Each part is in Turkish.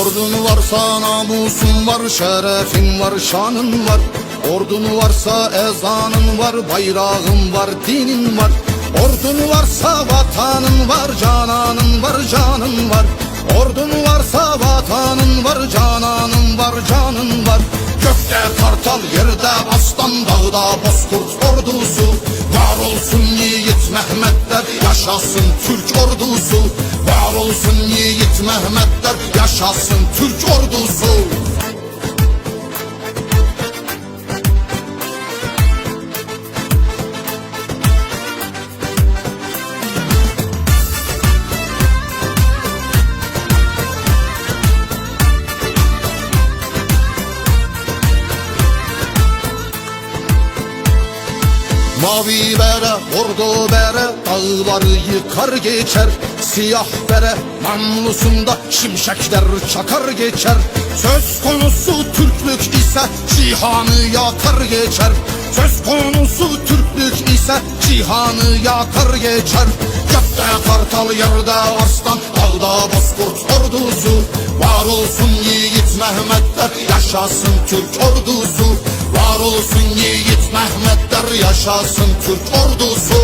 Ordun varsa namusun var, şerefin var, şanın var. Ordun varsa ezanın var, bayrağın var, dinin var. Ordun varsa vatanın var, cananın var, canın var. Ordun varsa vatanın var, cananın var, canın var. Gökte kartal, yerde aslan, dağda bozkurt ordusu. Var olsun yiğit Mehmetler, yaşasın Türk ordusu. Var olsun yiğit Mehmetler, yaşasın Türk ordusu. Mavi bere, bordo bere, dağları yıkar geçer. Siyah bere, namlusunda şimşekler çakar geçer. Söz konusu Türklük ise cihanı yakar geçer. Söz konusu Türklük ise cihanı yakar geçer. Gökte kartal yerde arslan, dağda bozkurt ordusu. Var olsun yiğit Mehmetler, yaşasın Türk ordusu yaşasın Türk ordusu.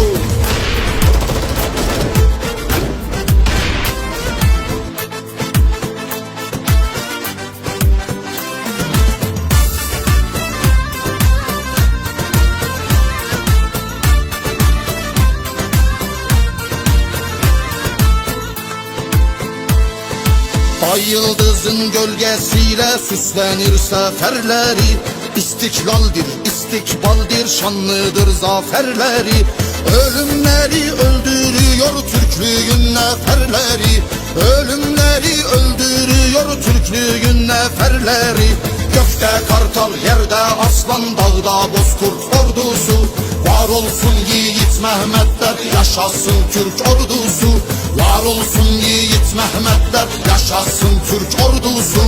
Ay yıldızın gölgesiyle süslenir seferleri İstiklaldir, istikbaldir, şanlıdır zaferleri. Ölümleri öldürüyor Türklüğün neferleri. Ölümleri öldürüyor Türklüğün neferleri. Gökte kartal, yerde aslan, dağda bozkurt ordusu. Var olsun yiğit Mehmetler, yaşasın Türk ordusu. Var olsun yiğit Mehmetler, yaşasın Türk ordusu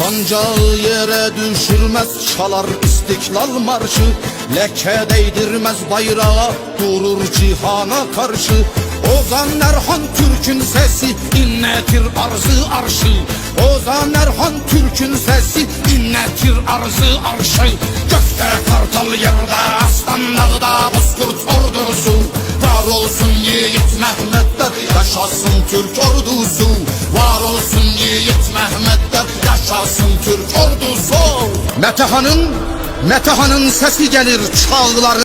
Sancağı yere düşürmez çalar istiklal marşı. Leke değdirmez bayrağa durur cihana karşı. Ozan Erhan Türk'ün sesi inletir arzı arşı. Ozan Erhan Türk'ün sesi inletir arzı arşı. Gökte kartal yerde aslan dağda bozkurt ordusu. Var olsun yiğit Mehmetler yaşasın Türk ordusu. Var olsun yiğit Mehmetler yaşasın Türk ordusu. Metehan'ın Metehan'ın sesi gelir çağları